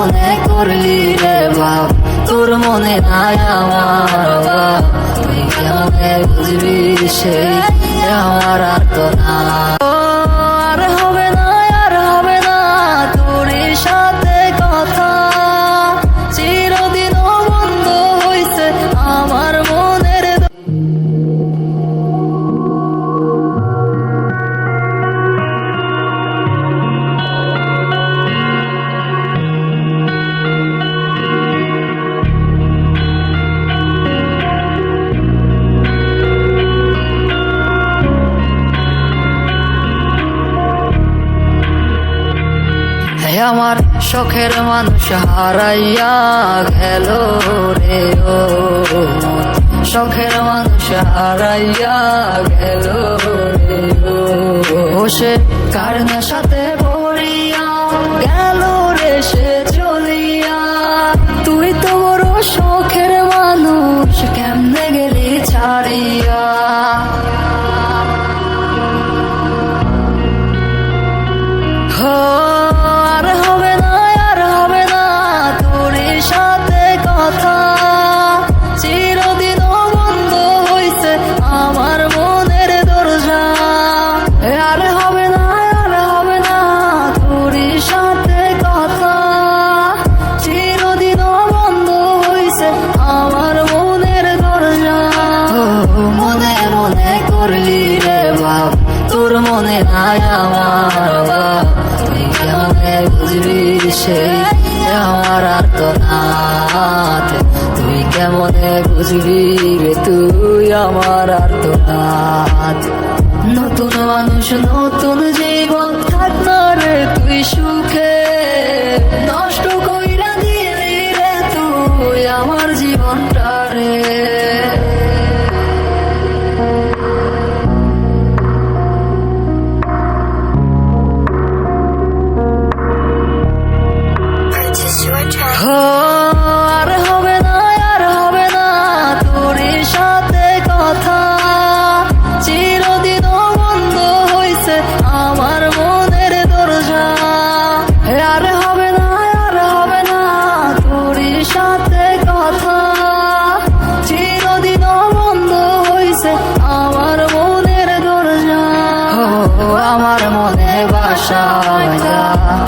মনে করলি রে বাপ তোর মনে নাই আমার বাপ তুই কেমনে বুঝবি সেই আমার আর তো না আমার শখের মানুষ হারাইয়া গেল রে ও। শখের মানুষ হারাইয়া গেল রে ও সে কার সাথে পড়িয়া গেল রে সে চলিয়া তুই তো বড় শখের সেই আমার আর তো তুই কেমনে বুঝবি রে তুই আমার আর তো নতুন মানুষ, নতুন জীবন থাক রে, তুই সুখে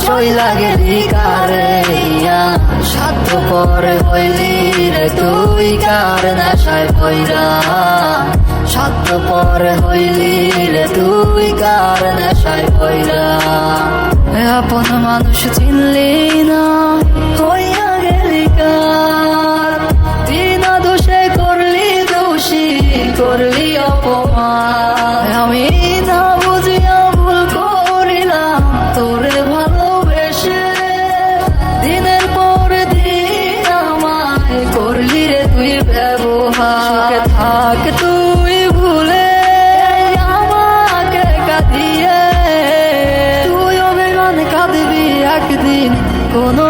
চইলা গেলি কারে সাধ্য পরে হইলি রে তুই কার নেশায় পইরা। সাধ্য পরে হইলি রে তুই কার নেশায় পইরা। আপন মানুষ চিনলি না তুই ব্যবহার থাক তুই ভুলে আমাকে কাঁদিয়ে। তুই অভিমান কাঁদবি একদিন কোনো